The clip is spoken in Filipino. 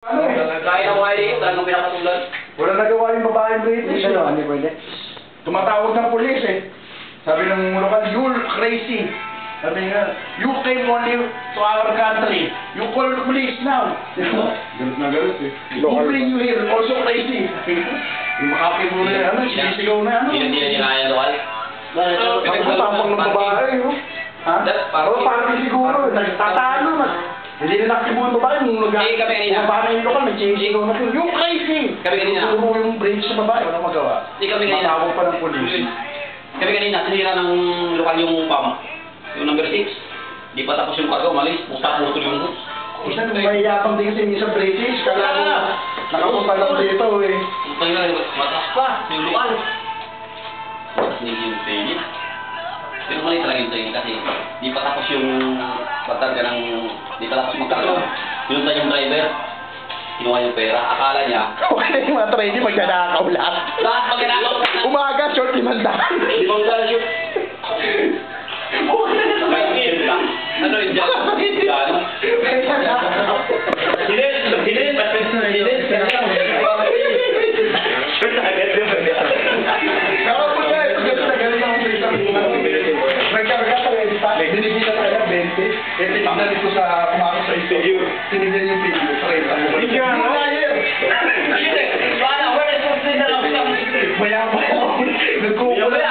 Kaya ng wiring, wala nang pinapatulan. Wala nagawa yung babaeng British. Ano, hindi pwede? Tumatawag ng polis eh. Sabi ng lokal, you're crazy. Sabi nga, you came only to our country. You call the police now. Galit na galit eh. Who bring you here? Also crazy. yung makapit mo na ano, sinisigaw na ano. Hindi na nila kaya lokal. Ang tapang ng babae, oh. Ha? Parang- Oo, parang siguro. eh. Nagtatalo na. Hindi na nakibo yung babae. Nung nag- Eh, kami kanina. Bumaba na yung lokal, nagsisigaw na po. You crazy! Kami kanina. Turo yung bridge sa babae. Walang magawa. Hindi kami kanina. Matawag pa ng polis. Kami kanina, sinira ng lokal yung pam. Yung number 6. Di pa tapos yung karga, umalis. Pusta putol yung bus. Isa nung mahiyapang din kasi yung sa British. Kala ko, nakapunta lang dito eh. Putang na, matas pa. Yung lokal. Pero mali talaga yung train kasi di pa tapos yung pagtarga ng di pa tapos magkarga. Pinunta yung driver. Kinuha yung pera. Akala niya, Okay, mga trainee magkanakaw lahat. lahat magkanakaw. Umaga, short limandaan. Eh, tinignan ko sa pumasok sa studio. Tinignan yung video. Pre, ano ba? Hindi nga. Wala, wala. Mayabang. Nagkukulang.